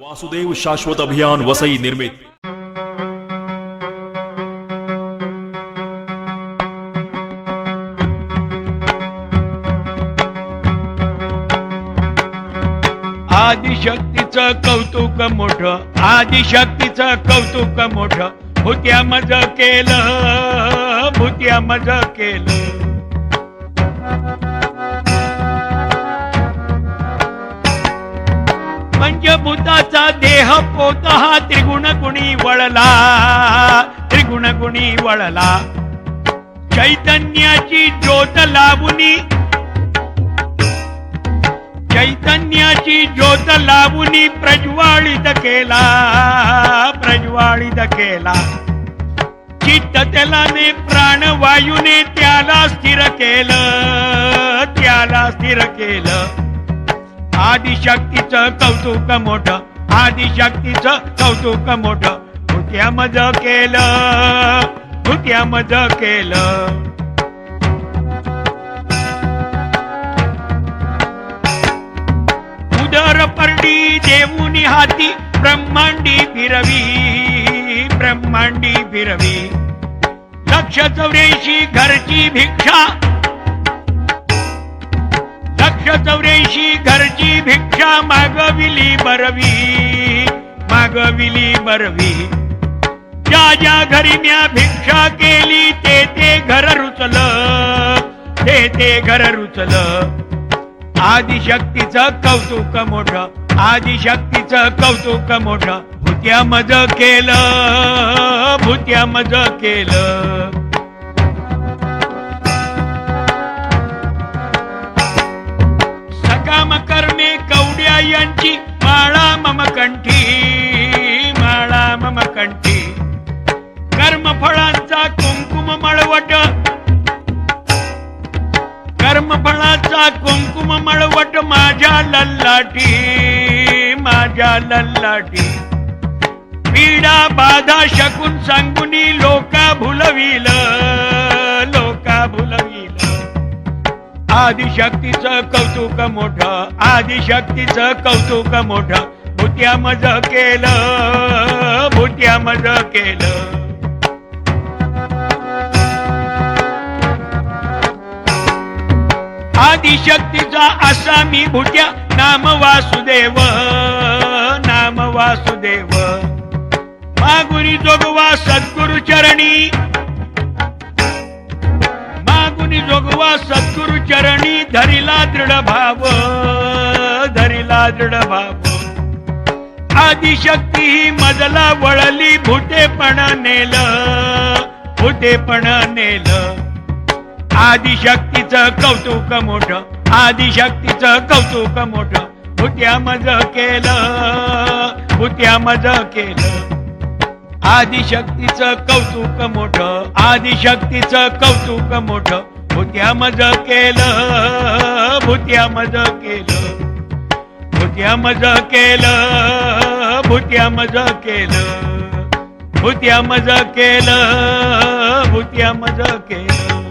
वासुदेव शाश्वत अभियान वसई निर्मित. आदिशक्तीचं कौतुक मोठ आदिशक्तीचं कौतुक मोठ. भूत्या मज केलं भूत्या मज केलं. पंचभूताचा देह पोत हा त्रिगुण गुणी वळला त्रिगुण गुणी वळला. चैतन्याची ज्योत लाभुनी चैतन्याची ज्योत लावूनी प्रज्वाळित केला प्रज्वाळित केला. चित्त तेलाने प्राणवायूने त्याला स्थिर केलं त्याला स्थिर केलं. आदिशक्तीचं कौतुक मोठ आदिशक्तीचं कौतुक मोठ. भूत्या मज केलं भूत्या मज केलं. उदर परडी देऊनी हाती ब्रह्मांडी फिरवी ब्रह्मांडी फिरवी. लक्ष चौऱ्याऐंशी घरची भिक्षा लक्ष चौऱ्याऐंशी घरची भिक्षा मागविली बरवी मागविली बरवी. ज्या ज्या घरी म्या भिक्षा केली ते ते घर रुचल ते ते घर रुचल. आदिशक्तीचं कौतुक मोठ आदिशक्तीचं कौतुक मोठ. भुत्या मज केलं भुत्या मज केलं. कर्मफळांचा कुंकुम मळवट. कर्मफळाचा कुंकुम मळवट माझ्या लल्लाटी माझ्या लल्लाटी. पीडा बाधा शकून सांगुनी लोका भुलविल लोका भुलविल. आदिशक्तीचं कौतुक मोठ आदिशक्तीचं कौतुक मोठ. भुत्या मज केलं भुत्या मज केलं. आदिशक्तीचा असा मी भुट्या नाम वासुदेव नाम वासुदेव. मागुनी जोगवा सद्गुरु चरणी. मागुनी जोगवा सद्गुरु चरणी धरिला दृढ भाव धरिला दृढ भाव. आदिशक्ती ही मजला वळली भुटेपण नेलं भुटेपणा नेलं. आदिशक्तीचं कौतुक मोठ आदिशक्तीचं कौतुक मोठ. भुत्या मज केलं भुत्या मज केलं. आदिशक्तीचं कौतुक मोठ आदिशक्तीचं कौतुक मोठ. भुत्या मज केलं भुत्या मज केलं. भुत्या मज केलं भुत्या मज केलं. भुत्या मज केलं भुत्या मज केलं.